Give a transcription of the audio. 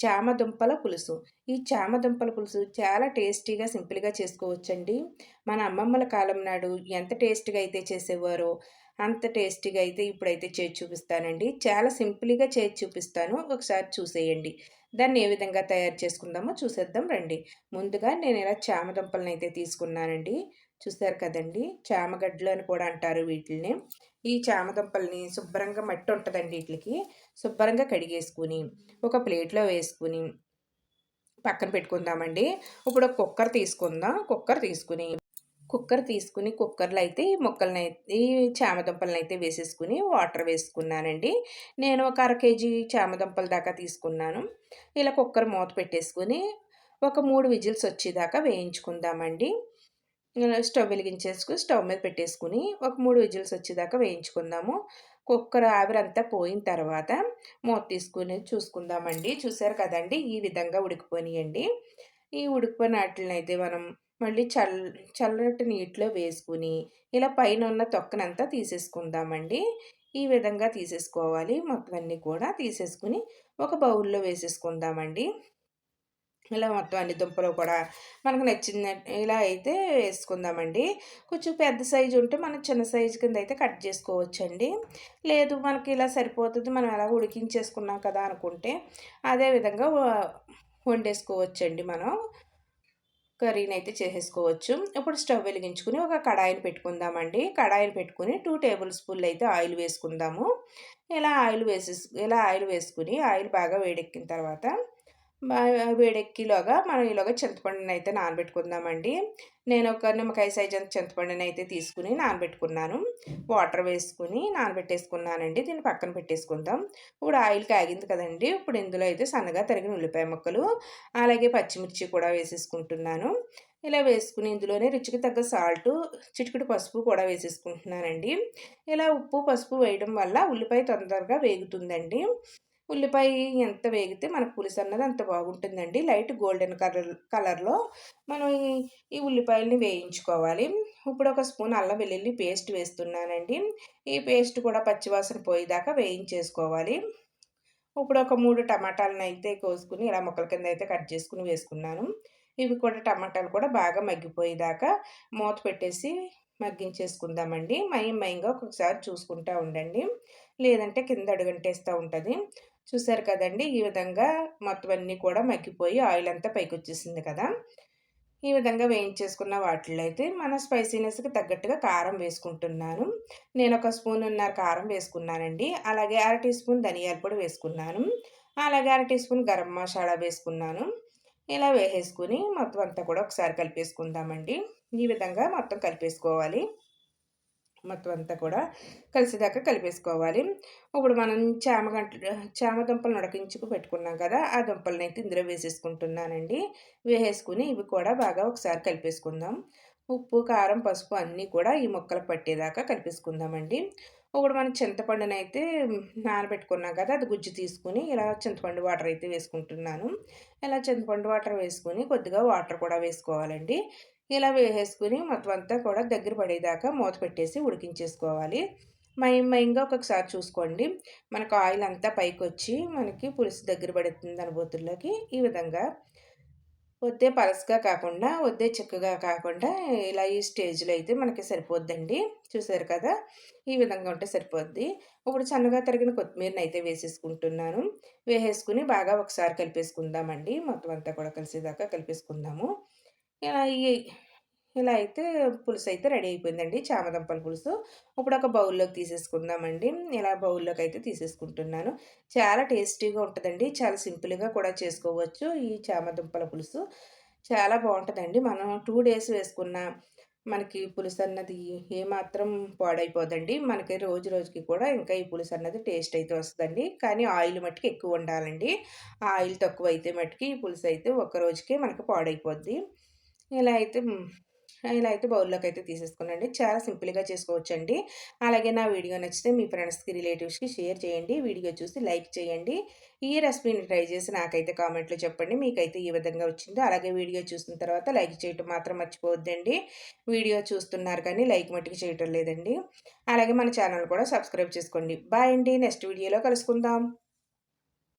చామదుంపల పులుసు. ఈ చామదుంపల పులుసు చాలా టేస్టీగా సింపుల్గా చేసుకోవచ్చండి. మన అమ్మమ్మల కాలం నాడు ఎంత టేస్ట్గా అయితే చేసేవారో అంత టేస్టీగా అయితే ఇప్పుడైతే చేసి చూపిస్తానండి. చాలా సింపుల్గా చేసి చూపిస్తాను. ఒకసారి చూసేయండి. దాన్ని ఏ విధంగా తయారు చేసుకుందామో చూసేద్దాం రండి. ముందుగా నేను ఇలా చామదుంపలను అయితే తీసుకున్నానండి. చూస్తారు కదండి? చామగడ్డలు అని కూడా అంటారు వీటిని ఈ చామదుంపల్ని శుభ్రంగా మట్టి ఉంటుందండి వీటికి. శుభ్రంగా కడిగేసుకుని ఒక ప్లేట్లో వేసుకుని పక్కన పెట్టుకుందామండి. ఇప్పుడు ఒక కుక్కర్ తీసుకుందాం. కుక్కర్ తీసుకుని కుక్కర్ తీసుకుని కుక్కర్లో అయితే ఈ మొక్కలను ఈ చామదుంపలను అయితే వేసేసుకుని వాటర్ వేసుకున్నానండి. నేను ఒక అర కేజీ చామదుంపల దాకా తీసుకున్నాను. ఇలా కుక్కర్ మూత పెట్టేసుకుని ఒక మూడు విజిల్స్ వచ్చేదాకా వేయించుకుందామండి. స్టవ్ వెలిగించేసుకుని స్టవ్ మీద పెట్టేసుకుని ఒక మూడు విజిల్స్ వచ్చేదాకా వేయించుకుందాము. కుక్కర్ ఆవిరంతా పోయిన తర్వాత మూత తీసుకుని చూసుకుందామండి. చూసారు కదండి ఈ విధంగా ఉడికిపోనియండి ఈ ఉడికిపోయిన వాటిని అయితే మనం మళ్ళీ చల్ చల్లటి నీటిలో వేసుకుని ఇలా పైన ఉన్న తొక్కనంతా తీసేసుకుందామండి. ఈ విధంగా తీసేసుకోవాలి. మొత్తం అన్నీ కూడా తీసేసుకుని ఒక బౌల్లో వేసేసుకుందామండి. ఇలా మొత్తం అన్ని దుంపలు కూడా మనకు నచ్చిన ఇలా అయితే వేసుకుందామండి. కొంచెం పెద్ద సైజు ఉంటే మనం చిన్న సైజు కింద అయితే కట్ చేసుకోవచ్చండి. లేదు మనకి ఇలా సరిపోతుంది. మనం ఎలా ఉడికించేసుకున్నాం కదా అనుకుంటే అదే విధంగా వండేసుకోవచ్చండి మనం. కర్రీని అయితే చేసేసుకోవచ్చు. ఇప్పుడు స్టవ్ వెలిగించుకుని ఒక కడాయిని పెట్టుకుందామండి. కడాయిని పెట్టుకుని టూ టేబుల్ స్పూన్లు అయితే ఆయిల్ వేసుకుందాము. ఇలా ఆయిల్ వేసేసు ఇలా ఆయిల్ వేసుకుని ఆయిల్ బాగా వేడెక్కిన తర్వాత వేడెక్కిలోగా మనం ఈలోగా చింతపండుని అయితే నానబెట్టుకుందామండి. నేను ఒక నిమ్మకాయ సైజ్ అంత చింతపండుని అయితే తీసుకుని నానబెట్టుకున్నాను. వాటర్ వేసుకుని నానబెట్టేసుకున్నానండి. దీన్ని పక్కన పెట్టేసుకుందాం. ఇప్పుడు ఆయిల్ కాగింది కదండి. ఇప్పుడు ఇందులో అయితే సన్నగా తరిగిన ఉల్లిపాయ ముక్కలు అలాగే పచ్చిమిర్చి కూడా వేసేసుకుంటున్నాను. ఇలా వేసుకుని ఇందులోనే రుచికి తగ్గ సాల్ట్ చిటికిటి పసుపు కూడా వేసేసుకుంటున్నానండి. ఇలా ఉప్పు పసుపు వేయడం వల్ల ఉల్లిపాయ తొందరగా వేగుతుందండి. ఉల్లిపాయ ఎంత వేగితే మనకు పులుసు అన్నది అంత బాగుంటుందండి. లైట్ గోల్డెన్ కలర్ కలర్లో మనం ఈ ఉల్లిపాయలని వేయించుకోవాలి. ఇప్పుడు ఒక స్పూన్ అల్లం వెల్లుల్లి పేస్ట్ వేస్తున్నానండి. ఈ పేస్ట్ కూడా పచ్చివాసన పోయేదాకా వేయించేసుకోవాలి. ఇప్పుడు ఒక మూడు టమాటాలను అయితే కోసుకుని ఇలా మొక్కల కింద అయితే కట్ చేసుకుని వేసుకున్నాను. ఇవి కూడా టమాటాలు కూడా బాగా మగ్గిపోయేదాకా మూత పెట్టేసి మగ్గించేసుకుందామండి. మయం మయంగా ఒక్కొక్కసారి చూసుకుంటూ ఉండండి. లేదంటే కింద అడుగంటేస్తూ ఉంటుంది. చూసారు కదండి! ఈ విధంగా మొత్తం అన్నీ కూడా మగ్గిపోయి ఆయిల్ అంతా పైకి వచ్చేసింది కదా! ఈ విధంగా వేయించేసుకున్న వాటిలో అయితే మన స్పైసీనెస్కి తగ్గట్టుగా కారం వేసుకుంటున్నాను. నేను ఒక స్పూన్ ఉన్నర కారం వేసుకున్నానండి. అలాగే అర టీ స్పూన్ ధనియాల పొడి వేసుకున్నాను. అలాగే అర టీ స్పూన్ గరం మసాలా వేసుకున్నాను. ఇలా వేసేసుకుని మొత్తం అంతా కూడా ఒకసారి కలిపేసుకుందామండి. ఈ విధంగా మొత్తం కలిపేసుకోవాలి. మొత్తం అంతా కూడా కలిసేదాకా కలిపేసుకోవాలి. ఇప్పుడు మనం చామగంట చామ దుంపలు ఉడకించుకు పెట్టుకున్నాం కదా ఆ దుంపలను అయితే ఇందులో వేసేసుకుంటున్నానండి. వేసేసుకుని ఇవి కూడా బాగా ఒకసారి కలిపేసుకుందాం. ఉప్పు కారం పసుపు అన్నీ కూడా ఈ మొక్కలు పట్టేదాకా కలిపేసుకుందామండి. ఒకడు మనం చింతపండునైతే అయితే నానబెట్టుకున్నాం కదా అది గుజ్జు తీసుకుని ఇలా చింతపండు వాటర్ అయితే వేసుకుంటున్నాను. ఇలా చింతపండు వాటర్ వేసుకుని కొద్దిగా వాటర్ కూడా వేసుకోవాలండి. ఇలా వేసేసుకుని మొత్తం అంతా కూడా దగ్గర పడేదాకా మూత పెట్టేసి ఉడికించేసుకోవాలి. మయం మయంగా ఒక్కొక్కసారి చూసుకోండి. మనకు ఆయిల్ అంతా పైకి వచ్చి మనకి పులుసు దగ్గర పడుతుంది అనుభూతుల్లోకి. ఈ విధంగా వద్దే పలసగా కాకుండా వద్దే చిక్కగా కాకుండా ఇలా ఈ స్టేజ్లో అయితే మనకి సరిపోద్దండి. చూసారు కదా? ఈ విధంగా ఉంటే సరిపోద్ది. ఇప్పుడు సన్నగా తరిగిన కొత్తిమీరని అయితే వేసేసుకుంటున్నాను. వేసేసుకుని బాగా ఒకసారి కలిపేసుకుందామండి. మొత్తం అంతా కూడా కలిసేదాకా కలిపేసుకుందాము. ఇలా ఇలా అయితే పులుసు అయితే రెడీ అయిపోయిందండి. చామదంపల పులుసు. ఇప్పుడు ఒక బౌల్లోకి తీసేసుకుందామండి. ఇలా బౌల్లోకి అయితే తీసేసుకుంటున్నాను. చాలా టేస్టీగా ఉంటుందండి. చాలా సింపుల్గా కూడా చేసుకోవచ్చు ఈ చామదుంపల పులుసు. చాలా బాగుంటుందండి. మనం టూ డేస్ వేసుకున్న మనకి పులుసు అన్నది ఏమాత్రం పాడైపోదండి. మనకి రోజు రోజుకి కూడా ఇంకా ఈ పులుసు అన్నది టేస్ట్ అయితే వస్తుందండి. కానీ ఆయిల్ మట్టుకు ఎక్కువ ఉండాలండి. ఆయిల్ తక్కువ అయితే మట్టుకి ఈ పులుసు అయితే ఒక రోజుకే మనకి పాడైపోద్ది. ఇలా అయితే ఇలా అయితే బౌల్లోకి అయితే తీసేసుకున్నాండి చాలా సింపుల్గా చేసుకోవచ్చండి. అలాగే నా వీడియో నచ్చితే మీ ఫ్రెండ్స్కి రిలేటివ్స్కి షేర్ చేయండి. వీడియో చూసి లైక్ చేయండి. ఈ రెసిపీని ట్రై చేసి నాకైతే కామెంట్లో చెప్పండి. మీకైతే ఈ విధంగా వచ్చిందో. అలాగే వీడియో చూసిన తర్వాత లైక్ చేయటం మాత్రం మర్చిపోవద్దండి. వీడియో చూస్తున్నారు కానీ లైక్ మట్టుకు చేయటం లేదండి. అలాగే మన ఛానల్ కూడా సబ్స్క్రైబ్ చేసుకోండి. బాయ్ అండి. నెక్స్ట్ వీడియోలో కలుసుకుందాం.